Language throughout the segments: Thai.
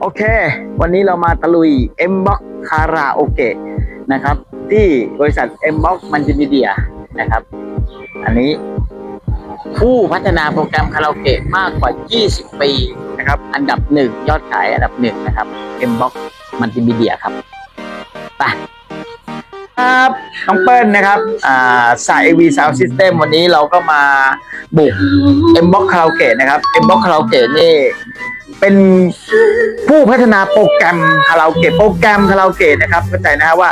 โอเค วันนี้เรามาตะลุย M Box Karaoke นะครับ ที่บริษัท M Box Multimedia นะครับ อันนี้ผู้พัฒนาโปรแกรมคาราโอเกะมากกว่า 20 ปีนะครับ อันดับหนึ่งยอดขายอันดับหนึ่งนะครับ M Box Multimedia ครับไปครับน้องเปิ้ลนะครับ อ่าสาย AV Sound System วันนี้เราก็มา บุก M Box Karaoke นะครับ M Box Karaoke นี่เป็นผู้พัฒนาโปรแกรมคาราโอเกะโปรแกรมคาราโอเกะนะครับเข้าใจนะฮะว่า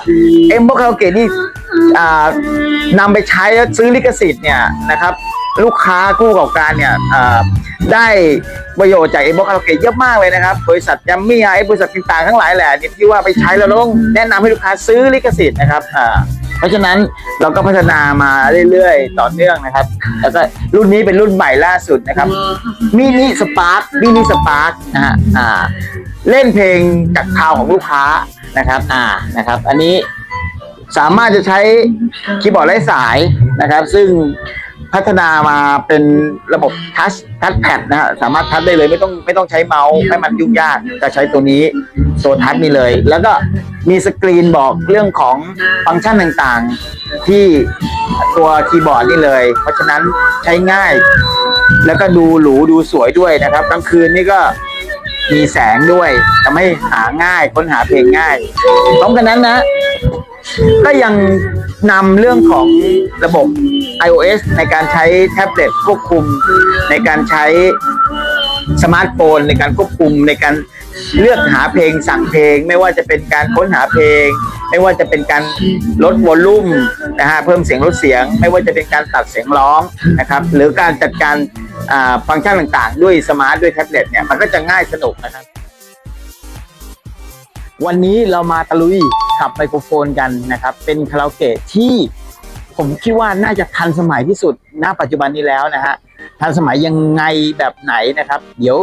เอ็มบคาราโอเกะนี่นำไปใช้แล้วซื้อลิขสิทธิ์เนี่ยนะครับลูกค้ากู้กับการเนี่ยได้ประโยชน์จากเอ็มบคาราโอเกะเยอะมากเลยนะครับบริษัทยัมมี่ไอบริษัทต่างๆทั้งหลายแหละนี่ยที่ว่าไปใช้แล้วต้องแนะนำให้ลูกค้าซื้อลิขสิทธิ์นะครับอ่า เพราะฉะนั้นเราก็พัฒนามาเรื่อยๆ ต่อเนื่องนะครับ แล้วก็รุ่นนี้เป็นรุ่นใหม่ล่าสุดนะครับมินิสปาร์คมินิสปาร์คนะฮะอ่าเล่นเพลงจากข่าวของลูกค้านะครับอ่านะครับ อันนี้สามารถจะใช้คีย์บอร์ดไร้สายนะครับ ซึ่ง พัฒนามาเป็นระบบทัชทัชแพดนะฮะสามารถทัชได้เลยไม่ต้องไม่ต้องใช้เมาส์ให้มันยุ่งยากจะใช้ตัวนี้ตัวทัชนี่เลย แล้วก็มีสกรีนบอกเรื่องของฟังก์ชันต่างๆ ที่ตัวคีย์บอร์ดนี่เลย เพราะฉะนั้นใช้ง่าย แล้วก็ดูหรูดูสวยด้วยนะครับกลางคืนนี่ก็มีแสงด้วยทำให้หาง่ายค้นหาเพลงง่ายพร้อมกันนั้นนะ ก็ยังนำเรื่องของระบบ iOS ในการใช้แท็บเล็ตควบคุม ในการใช้สมาร์ทโฟนในการควบคุมในการเลือกหาเพลงสั่งเพลง ไม่ว่าจะเป็นการค้นหาเพลง ไม่ว่าจะเป็นการลดวอลลุ่มนะฮะเพิ่มเสียงลดเสียง ไม่ว่าจะเป็นการตัดเสียงร้องนะครับหรือการจัดการฟังก์ชันต่างๆ ด้วยสมาร์ทด้วยแท็บเล็ตเนี่ยมันก็จะง่ายสนุกนะครับวันนี้เรามาตะลุย ขับไมโครโฟนกันนะครับ เป็นคาราโอเกะที่ผมคิดว่าน่าจะทันสมัยที่สุดณปัจจุบันนี้แล้วนะฮะทันสมัยยังไงแบบไหนนะครับ เดี๋ยว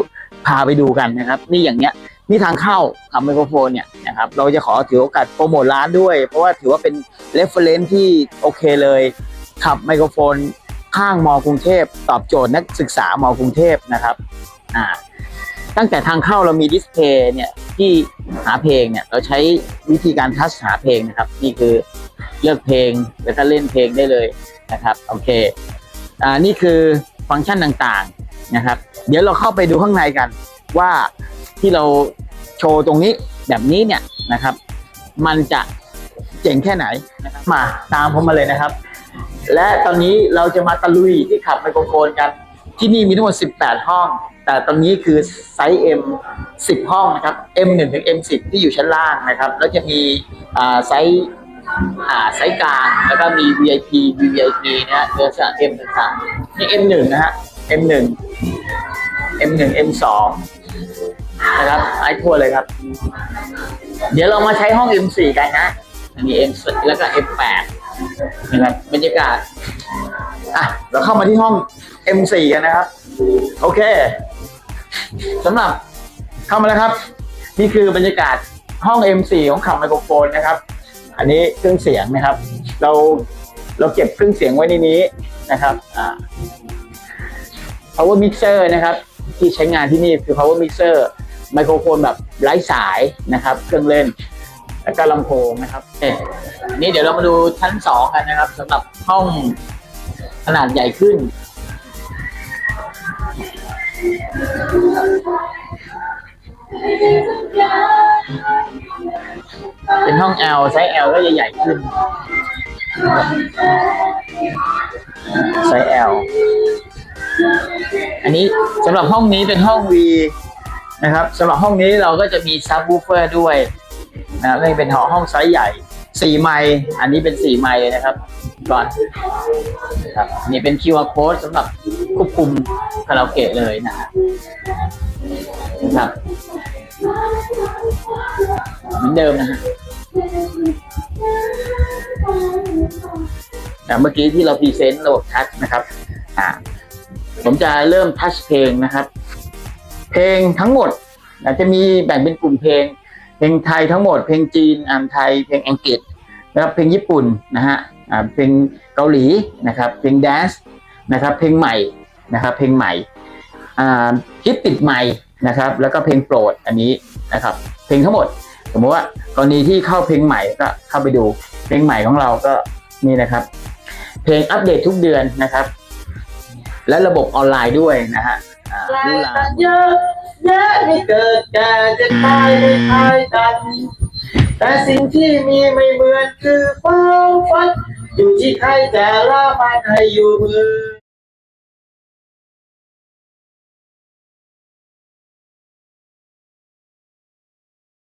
พาไปดูกันนะครับ นี่อย่างเนี้ยนี่ทางเข้าขับไมโครโฟนเนี่ยนะครับเราจะขอถือโอกาสโปรโมทร้านด้วย เพราะว่าถือว่าเป็นเรฟเฟรนซ์ที่โอเคเลยขับไมโครโฟนข้างมอกรุงเทพ ตอบโจทย์นักศึกษามอกรุงเทพนะครับอ่าตั้งแต่ทางเข้าเรามีดิสเพย์เนี่ย ที่หาเพลงเนี่ยเราใช้วิธีการทัชหาเพลงนะครับ นี่คือเลือกเพลงแล้วก็เล่นเพลงได้เลยนะครับโอเคอ่านี่คือฟังก์ชันต่างๆนะครับ เดี๋ยวเราเข้าไปดูข้างในกัน ว่าที่เราโชว์ตรงนี้แบบนี้เนี่ยนะครับ มันจะเจ๋งแค่ไหนนะครับมาตามผมมาเลยนะครับ และตอนนี้เราจะมาตะลุยที่ขับไมโครโฟนกัน ที่นี่มีทั้งหมด 18 ห้อง แต่ตอนนี้คือไซส์ M 10 ห้องนะครับ M1 ถึง M10 ที่อยู่ชั้นล่างนะครับ แล้วจะมีไซส์ไซส์กลางแล้วก็มี VIP VVIP นะฮะเรือส M ต่างๆนี่ M1 นะฮะ M1 M1 M2 นะครับไอ้ทั่วเลยครับ เดี๋ยวเรามาใช้ห้อง M4 กันนะอันนี้ M แล้วก็ M8 นะครับบรรยากาศอะเราเข้ามาที่ห้อง M4 กันนะครับ โอเคสำหรับเข้ามาแล้วครับ นี่คือบรรยากาศห้อง M4 ของขับไมโครโฟนนะครับ อันนี้เครื่องเสียงนะครับ เราเราเก็บเครื่องเสียงไว้ในนี้นะครับอ่า power mixer นะครับ ที่ใช้งานที่นี่คือ power mixer ไมโครโฟนแบบไร้สายนะครับ เครื่องเล่น แล้วก็ลำโพงนะครับเนี่เดี๋ยวเรามาดูชั้นสองกันนะครับสำหรับห้องขนาดใหญ่ขึ้น เป็นห้อง L ไซส์ L ก็จะใหญ่ขึ้นไซส์ L อันนี้สำหรับห้องนี้เป็นห้อง V นะครับสำหรับห้องนี้เราก็จะมีซับวูเฟอร์ด้วย นะนี่เป็นหอห้องไซส์ใหญ่สี่ไมล์อันนี้เป็นสี่ไมล์เลยนะครับ ก่อนครับนี่เป็น QR code สำหรับควบคุมคาราโอเกะเลยนะครับเหมือนเดิมนะฮะเมื่อกี้ที่เราพรีเซนต์ระบบทัชนะครับ อ่า ผมจะเริ่มทัชเพลงนะครับ เพลงทั้งหมดอาจจะมีแบ่งเป็นกลุ่มเพลง เพลงไทยทั้งหมด เพลงจีนอ่านไทย เพลงอังกฤษนะครับเพลงญี่ปุ่นนะฮะอ่าเพลงเกาหลีนะครับเพลงแดนซ์นะครับเพลงใหม่นะครับเพลงใหม่อ่าฮิตติดใหม่นะครับแล้วก็เพลงโปรดอันนี้นะครับเพลงทั้งหมด สมมติว่ากรณีที่เข้าเพลงใหม่ก็เข้าไปดูเพลงใหม่ของเราก็นี่นะครับ เพลงอัปเดตทุกเดือนนะครับ และระบบออนไลน์ด้วยนะฮะอ่าลา ดูยไลกันน์เยอะแยะไม่เกิดแก่จะตายไม่ตายกัน แต่สิ่งที่มีไม่เหมือนคือความฝัน อยู่ที่ใครแต่ละมันให้อยู่มือ